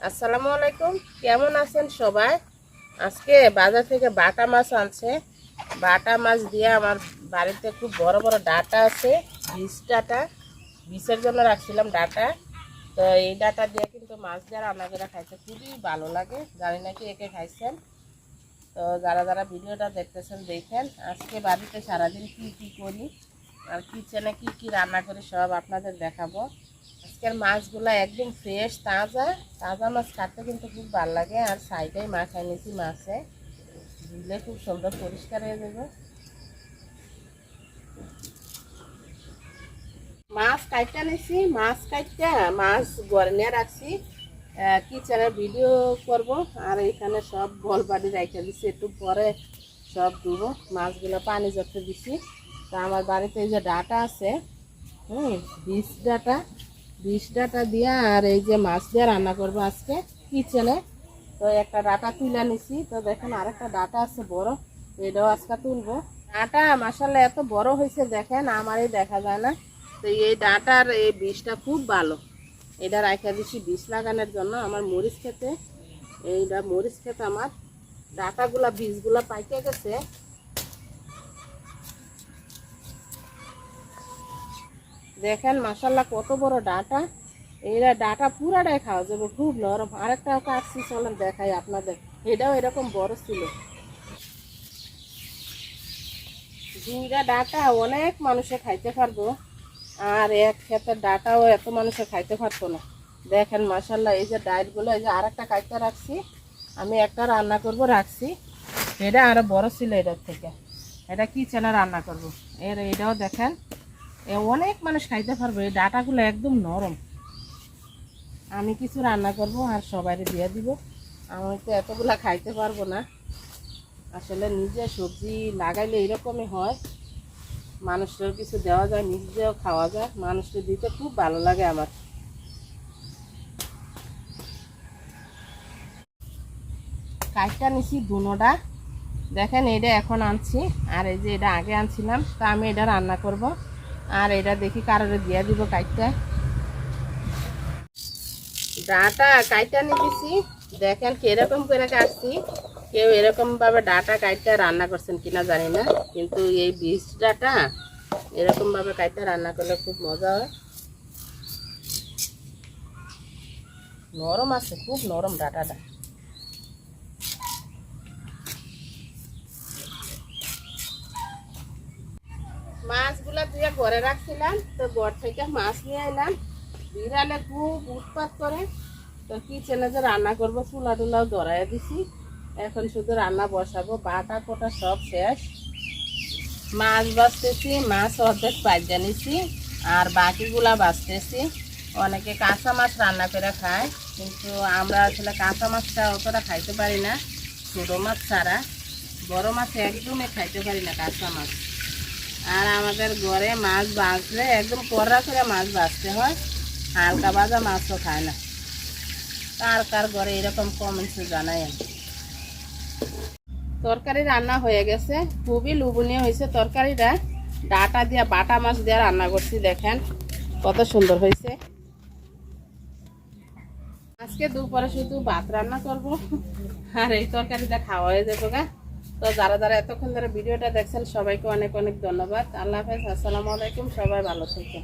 আসসালামু আলাইকুম। কেমন আছেন সবাই? আজকে বাজার থেকে বাটা মাছ আনছে। বাটা মাছ দিয়ে আমার বাড়িতে খুব বড় বড় ডাটা আছে বিষ ডাটা। বিষের জন্য রাখছিলাম ডাটা। তো এই ডাটা দিয়ে কিন্তু মাছ দিয়ে রান্না করে খুবই ভালো লাগে। জানি নাকি একে খাইছেন। তো যারা যারা ভিডিওটা দেখতেছেন, দেখেন আজকে বাড়িতে সারাদিন কি কি করি, আর কিচেনে কি কি রান্না করি সব আপনাদের দেখাবো। আজকের মাছগুলো একদম ফ্রেশ তাজা। তাজা মাছ কাটতে কিন্তু খুব ভালো লাগে, আর সাইডেই মাখাই নিয়েছি মাছে। ধুলে খুব সুন্দর পরিষ্কার হয়ে যাবে। মাছ কাটতে নিছি মাছ কাটতে মাছ গড়ে নিয়ে রাখছি কিচেনের ভিডিও করব, আর এখানে সব বল বাড়ি রেখে দিছি, একটু পরে সব ধুবো। মাছগুলো পানি যত দিছি। তা আমার বাড়িতে যে ডাটা আছে, হুম বিষ ডাটা। বিষ দিয়ে আর এই যে মাছ দিয়ে রান্না করব আজকে কিচেনে। তো একটা ডাটা তুলে নিছি। তো দেখেন, আরেকটা ডাটা আছে বড় এটাও আজকে তুলবো। ডাটা মাসাল্লাহ এত বড় হয়েছে দেখেন, আমারই দেখা যায় না। তো এই ডাটার এই বিষটা খুব ভালো। এটা রাখা দিছি বিষ লাগানোর জন্য আমার মরিচ খেতে। এইটা মরিচ খেতে আমার ডাটাগুলা বীজগুলা পাইকে গেছে। দেখেন মাসাল্লাহ কত বড় ডাটা। এইটা ডাটা পুরাটাই খাওয়া যাবে, খুব নরম। আরেকটাও কাটছি চলেন দেখাই আপনাদের। এটাও এরকম বড় ছিল। ঝিঙ্গা ডাটা অনেক মানুষে খাইতে পারব, আর এক ক্ষেতের ডাটাও এত মানুষে খাইতে পারতো না। দেখেন মাসাল্লাহ এই যে ডাইটগুলো এই যে আরেকটা কাইতে রাখছি। আমি একটা রান্না করব, রাখছি। এটা আরও বড় ছিল এটার থেকে। এটা কি কিচেনে রান্না করব? এর এটাও দেখেন। অনেক মানুষ খাইতে পারবে, এই ডাটাগুলো একদম নরম। আমি কিছু রান্না করব আর সবাই দিয়ে দিব। আমি তো এতগুলা খাইতে পারব না। আসলে নিজে সবজি লাগাইলে এরকমই হয়। মানুষের কিছু দেওয়া যায়, নিজেও খাওয়া যায়। মানুষকে দিতে খুব ভালো লাগে আমার। কাজটা নিছি দুনোটা দেখেন এটা এখন আনছি। আর এই যে এটা আগে আনছিলাম, তা আমি এটা রান্না করব। আর এটা দেখি কারোর দিয়ে দিব কাইটটা। ডাটা কাইটা নিতেছি। দেখেন কীরকম করে কাটছি। কেউ এরকম ভাবে ডাটা কাইটা রান্না করছেন কিনা জানি না, কিন্তু এই বীজ ডাটা এরকম ভাবে কাইটা রান্না করলে খুব মজা হয়। নরম আছে, খুব নরম ডাটাটা। মাছগুলা দিয়ে ঘরে রাখছিলাম, তো ঘর থেকে মাছ নিয়ে এলাম। বিড়ালে খুব উৎপাত করে, তো কিচেনে যে রান্না করব চুলা টুলাও ধরাই দিছি। এখন শুধু রান্না বসাবো বাটা কোটা সব শেষ। মাছ বাছতেছি মাছ অর্ধেক বাজা নিছি, আর বাকিগুলা বাছতেছি অনেকে কাঁচা মাছ রান্না করে খায়, কিন্তু আমরা আসলে কাঁচা মাছটা অতটা খাইতে পারি না, ছোটো মাছ ছাড়া। বড় মাছ একদমই খাইতে পারি না কাঁচা মাছ। আর আমাদের ঘরে মাছ বাঁচলে একদম কড়া করে মাছ বাঁচতে হয়। হালকা ভাজা মাছও খায় না। কার কার ঘরে এরকম কমেন্টসে জানাই আমি। তরকারি রান্না হয়ে গেছে। খুবই লুবনীয় হয়েছে তরকারিটা। ডাটা দিয়ে, বাটা মাছ দিয়ে রান্না করছি, দেখেন কত সুন্দর হয়েছে। আজকে দুপুরে শুধু ভাত রান্না করব। আর এই তরকারিটা খাওয়া হয়ে যাব গা। তো যারা যারা এতক্ষণ ধরে ভিডিওটা দেখছেন, সবাইকে অনেক অনেক ধন্যবাদ। আল্লাহ হাফেজ, আসসালামু আলাইকুম, সবাই ভালো থেকে